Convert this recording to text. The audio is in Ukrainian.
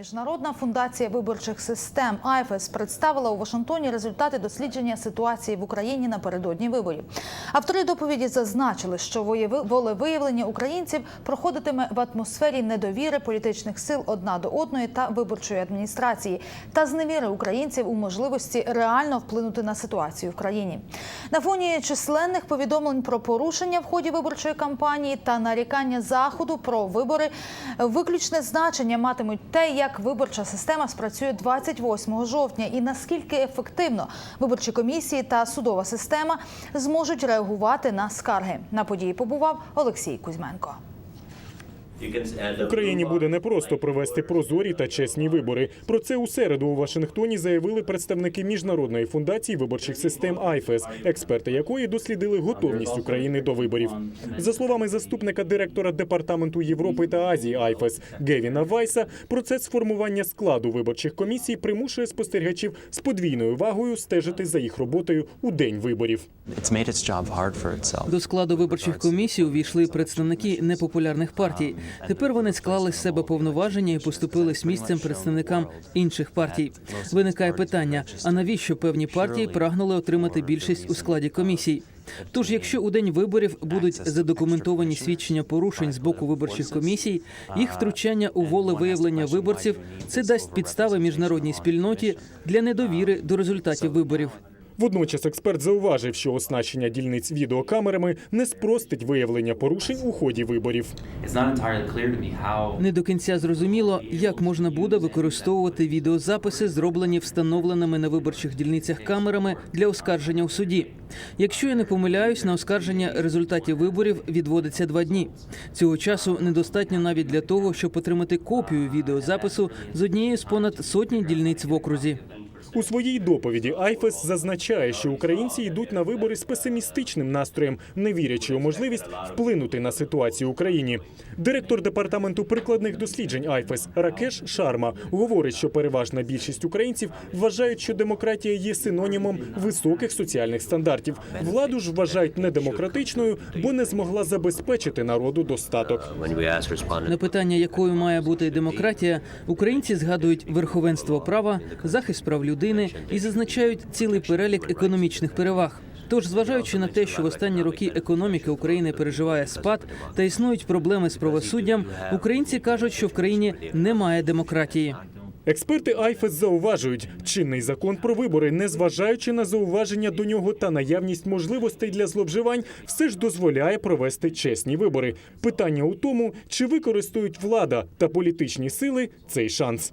Міжнародна фундація виборчих систем АйФЕС представила у Вашингтоні результати дослідження ситуації в Україні напередодні виборів. Автори доповіді зазначили, що волевиявлення українців проходитиме в атмосфері недовіри політичних сил одна до одної та виборчої адміністрації та зневіри українців у можливості реально вплинути на ситуацію в країні. На фоні численних повідомлень про порушення в ході виборчої кампанії та нарікання заходу про вибори виключне значення матимуть те, як виборча система спрацює 28 жовтня, і наскільки ефективно виборчі комісії та судова система зможуть реагувати на скарги. На події побував Олексій Кузьменко. В Україні буде непросто провести прозорі та чесні вибори. Про це у середу у Вашингтоні заявили представники міжнародної фундації виборчих систем АйФЕС, експерти якої дослідили готовність України до виборів. За словами заступника директора департаменту Європи та Азії АйФЕС Гевіна Вайса, процес формування складу виборчих комісій примушує спостерігачів з подвійною вагою стежити за їх роботою у день виборів. До складу виборчих комісій увійшли представники непопулярних партій. Тепер вони склали з себе повноваження і поступили з місцем представникам інших партій. Виникає питання: а навіщо певні партії прагнули отримати більшість у складі комісій? Тож, якщо у день виборів будуть задокументовані свідчення порушень з боку виборчих комісій, їх втручання у волевиявлення виборців це дасть підстави міжнародній спільноті для недовіри до результатів виборів. Водночас експерт зауважив, що оснащення дільниць відеокамерами не спростить виявлення порушень у ході виборів. Не до кінця зрозуміло, як можна буде використовувати відеозаписи, зроблені встановленими на виборчих дільницях камерами для оскарження у суді. Якщо я не помиляюсь, на оскарження результатів виборів відводиться два дні. Цього часу недостатньо навіть для того, щоб отримати копію відеозапису з однієї з понад сотні дільниць в окрузі. У своїй доповіді Айфес зазначає, що українці йдуть на вибори з песимістичним настроєм, не вірячи у можливість вплинути на ситуацію в Україні. Директор департаменту прикладних досліджень Айфес Ракеш Шарма говорить, що переважна більшість українців вважають, що демократія є синонімом високих соціальних стандартів. Владу ж вважають недемократичною, бо не змогла забезпечити народу достаток. На питання, якою має бути демократія, українці згадують верховенство права, захист прав людини і зазначають цілий перелік економічних переваг. Тож, зважаючи на те, що в останні роки економіка України переживає спад та існують проблеми з правосуддям, українці кажуть, що в країні немає демократії. Експерти Айфес зауважують, чинний закон про вибори, незважаючи на зауваження до нього та наявність можливостей для зловживань, все ж дозволяє провести чесні вибори. Питання у тому, чи використають влада та політичні сили цей шанс.